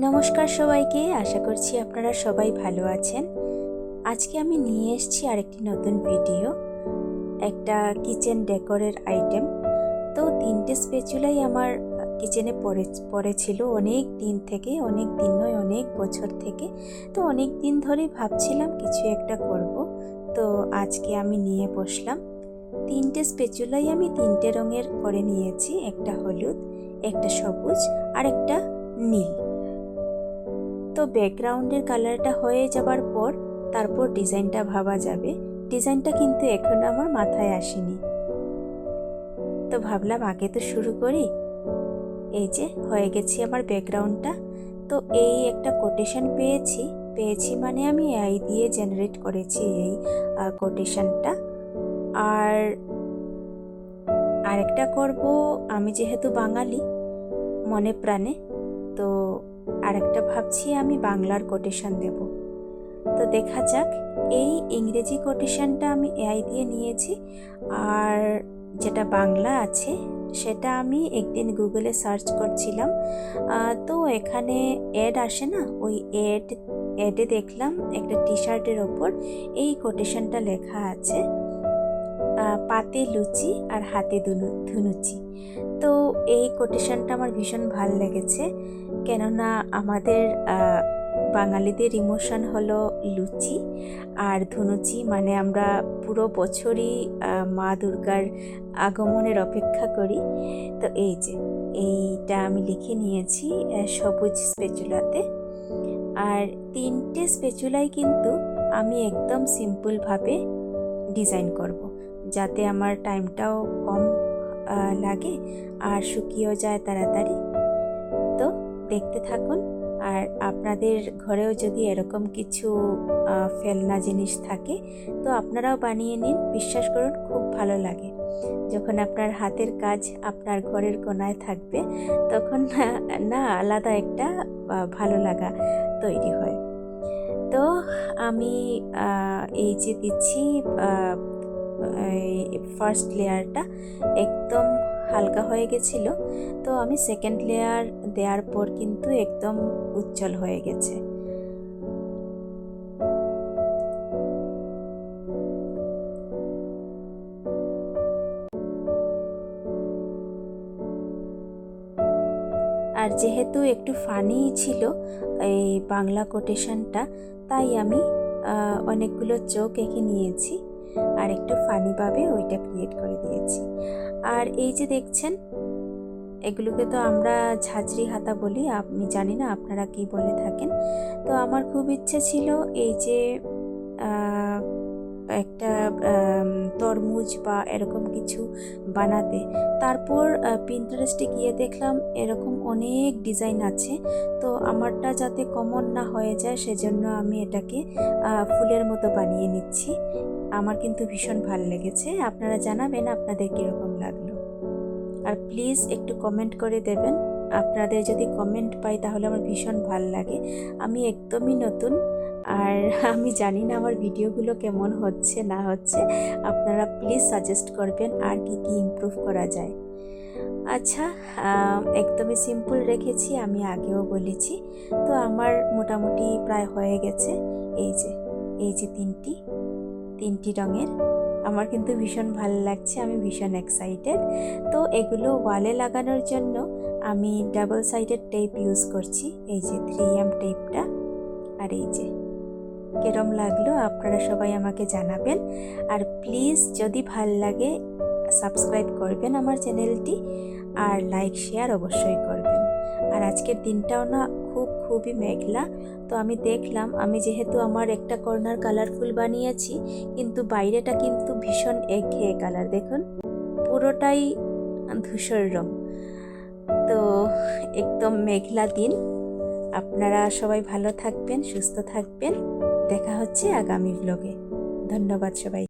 নমস্কার সবাইকে, আশা করছি আপনারা সবাই ভালো আছেন। আজকে আমি নিয়ে এসেছি আরেকটি নতুন ভিডিও, একটা কিচেন ডেকোরের আইটেম। তো তিনটে স্পেচুলাই আমার কিচেনে পড়ে, পড়েছিল অনেক দিন থেকে, অনেক দিন নয়, অনেক বছর থেকে। তো অনেক দিন ধরেই ভাবছিলাম কিছু একটা করব। তো আজকে আমি নিয়ে বসলাম। তিনটে স্পেচুলাই আমি তিনটে রঙের করে নিয়েছি, একটা হলুদ, একটা সবুজ আর একটা নীল। তো ব্যাকগ্রাউন্ডের কালারটা হয়ে যাবার পর তারপর ডিজাইনটা ভাবা যাবে। ডিজাইনটা কিন্তু এখনও আমার মাথায় আসেনি। তো ভাবলাম আগে তো শুরু করি। এই যে, হয়ে গেছি আমার ব্যাকগ্রাউন্ডটা। তো এই একটা কোটেশন পেয়েছি। পেয়েছি মানে আমি এআই দিয়ে জেনারেট করেছি এই কোটেশনটা আর আরেকটা করব, আমি যেহেতু বাঙালি, মনে প্রাণে, তো আরেকটা ভাবছি আমি বাংলার কোটেশন দেব। তো দেখা যাক, এই ইংরেজি কোটেশনটা আমি এআই দিয়ে নিয়েছি, আর যেটা বাংলা আছে, সেটা আমি একদিন গুগলে সার্চ করছিলাম। তো এখানে অ্যাড আসে না? ওই অ্যাড অ্যাডে দেখলাম একটা টি শার্টের ওপর এই কোটেশনটা লেখা আছে পাতে লুচি আর হাতে ধুনুচি। তো এই কোটেশনটা আমার ভীষণ ভালো লেগেছে। কেননা আমাদের বাঙালিদের ইমোশন হলো লুচি আর ধনুচি মানে আমরা পুরো বছরই মা দুর্গার আগমনের অপেক্ষা করি তো এই যে, এইটা আমি লিখে নিয়েছি সবুজ স্পেচুলাতে আর তিনটে স্পেচুলাই কিন্তু আমি একদম সিম্পলভাবে ডিজাইন করব। যাতে আমার টাইমটাও কম লাগে আর শুকিয়েও যায় তাড়াতাড়ি দেখতে থাকুন। আর আপনাদের ঘরেও যদি এরকম কিছু ফেলনা জিনিস থাকে, তো আপনারাও বানিয়ে নিন। বিশ্বাস করুন, খুব ভালো লাগে। যখন আপনার হাতের কাজ আপনার ঘরের কোনায় থাকবে, তখন না, আলাদা একটা ভালো লাগা তৈরি হয়। তো আমি এই যে দিচ্ছি ফার্স্ট লেয়ারটা একদম হালকা হয়ে গেছিল, তো আমি সেকেন্ড লেয়ার দেওয়ার পর কিন্তু একদম উজ্জ্বল হয়ে গেছে। আর যেহেতু একটু ফানি ছিল এই বাংলা কোটেশনটা তাই আমি অনেকগুলো চোখ এঁকে নিয়েছি। আর একটু ফানিভাবে ওইটা ক্রিয়েট করে দিয়েছি। আর এই যে দেখছেন, এগুলোকে তো আমরা ঝাঁঝরি হাতা বলি, আমি জানি না আপনারা কি বলে থাকেন। তো আমার খুব ইচ্ছে ছিল এই যে একটা তরমুজ বা এরকম কিছু বানাতে। তারপর পিন্টারেস্টে গিয়ে দেখলাম এরকম অনেক ডিজাইন আছে। তো আমারটা যাতে কমন না হয়ে যায়, সেজন্য আমি এটাকে ফুলের মতো বানিয়ে নিচ্ছি। আমার কিন্তু ভীষণ ভালো লেগেছে। আপনারা জানাবেন আপনাদের কীরকম লাগল। আর প্লিজ একটু কমেন্ট করে দেবেন। আপনাদের যদি কমেন্ট পাই তাহলে আমার ভীষণ ভালো লাগে। আমি একদমই নতুন। আর আমি জানি না আমার ভিডিওগুলো কেমন হচ্ছে, না হচ্ছে। আপনারা প্লিজ সাজেস্ট করবেন আর কি কি ইমপ্রুভ করা যায়। আচ্ছা একদমই সিম্পল রেখেছি, আমি আগেও বলেছি। তো আমার মোটামুটি প্রায় হয়ে গেছে। এই যে এই যে তিনটি। তিনটি রঙের। আমার কিন্তু ভীষণ ভালো লাগছে, আমি ভীষণ এক্সাইটেড তো এগুলো ওয়ালে লাগানোর জন্য আমি ডাবল সাইডেড টেপ ইউজ করছি, এই যে থ্রি এম টেপটা আর এই যে, কেরম লাগল আপনারা সবাই আমাকে জানাবেন। আর প্লিজ যদি ভালো লাগে সাবস্ক্রাইব করবেন আমার চ্যানেলটি আর লাইক শেয়ার অবশ্যই করবেন। আর আজকের দিনটাও না খুব, খুবই মেঘলা। তো আমি দেখলাম, আমি যেহেতু আমার একটা কর্নার কালারফুল বানিয়েছি, কিন্তু বাইরেটা কিন্তু ভীষণ একঘেয়ে কালার দেখুন। পুরোটাই ধূসর রং। তো একদম মেঘলা দিন। আপনারা সবাই ভালো থাকবেন, সুস্থ থাকবেন। দেখা হচ্ছে আগামী ব্লগে ধন্যবাদ সবাই।